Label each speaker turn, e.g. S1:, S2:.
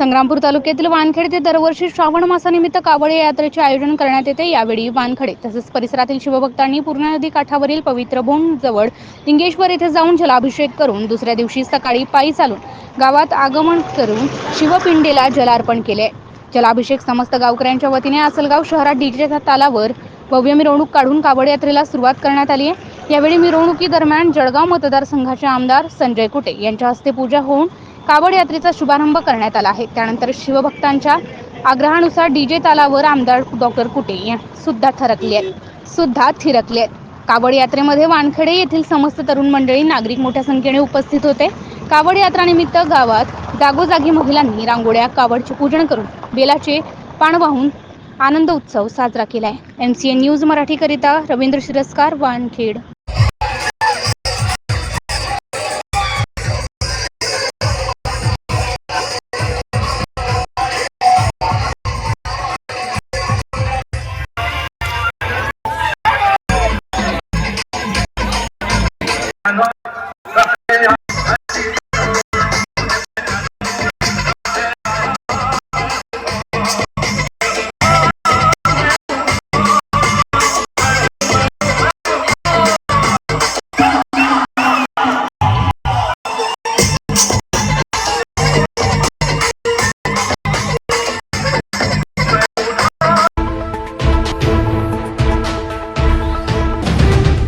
S1: संग्रामपूर तालुक्यातील वानखेड ते दरवर्षी श्रावण मासानिमित्त कावळे यात्रेचे आयोजन करण्यात येते. यावेळी वानखेडे तसेच परिसरातील शिवभक्तांनी पूर्णा नदी काठावरील पवित्र बोंड जवळ लिंगेश्वर येथे जाऊन जलाभिषेक करून दुसऱ्या दिवशी सकाळी पायी चालून गावात आगमन करून शिवपिंडीला जलार्पण केले. जलाभिषेक समस्त गावकऱ्यांच्या वतीने आसलगाव शहरात डीजेच्या तालावर भव्य मिरवणूक काढून कावड यात्रेला सुरुवात करण्यात आली आहे. यावेळी मिरवणुकीदरम्यान जळगाव मतदारसंघाचे आमदार संजय कुटे यांच्या हस्ते पूजा होऊन कावड यात्रेचा शुभारंभ करण्यात आला आहे. त्यानंतर शिवभक्तांच्या आग्रहानुसार डीजे तालावर आमदार डॉक्टर कुटे सुद्धा थरकले आहेत. सुद्धा थिरकले आहेत. कावड यात्रेमध्ये वानखेडे येथील समस्त तरुण मंडळी नागरिक मोठ्या संख्येने उपस्थित होते. कावड यात्रानिमित्त गावात जागोजागी महिलांनी रांगोळ्या कावडचे पूजन करून बेलाचे पान वाहून आनंद उत्सव साजरा केला आहे एम सी एन न्यूज मराठीकरिता रवींद्र शिरस्कार वानखेड. 看曾经。